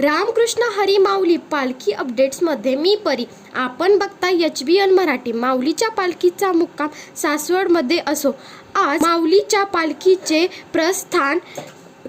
रामकृष्ण हरी माऊली पालखी अपडेट्समध्ये मी परी. आपण बघता एच बी एन मराठी. माऊलीच्या पालखीचा मुक्काम सासवडमध्ये असो. आज माऊलीच्या पालखीचे प्रस्थान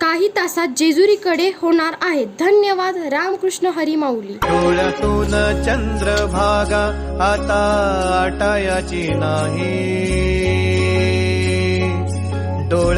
काही तासात जेजुरीकडे होणार आहे. धन्यवाद रामकृष्ण हरी माऊली. डोळ्यातून चंद्रभागा आता आटायाची नाही.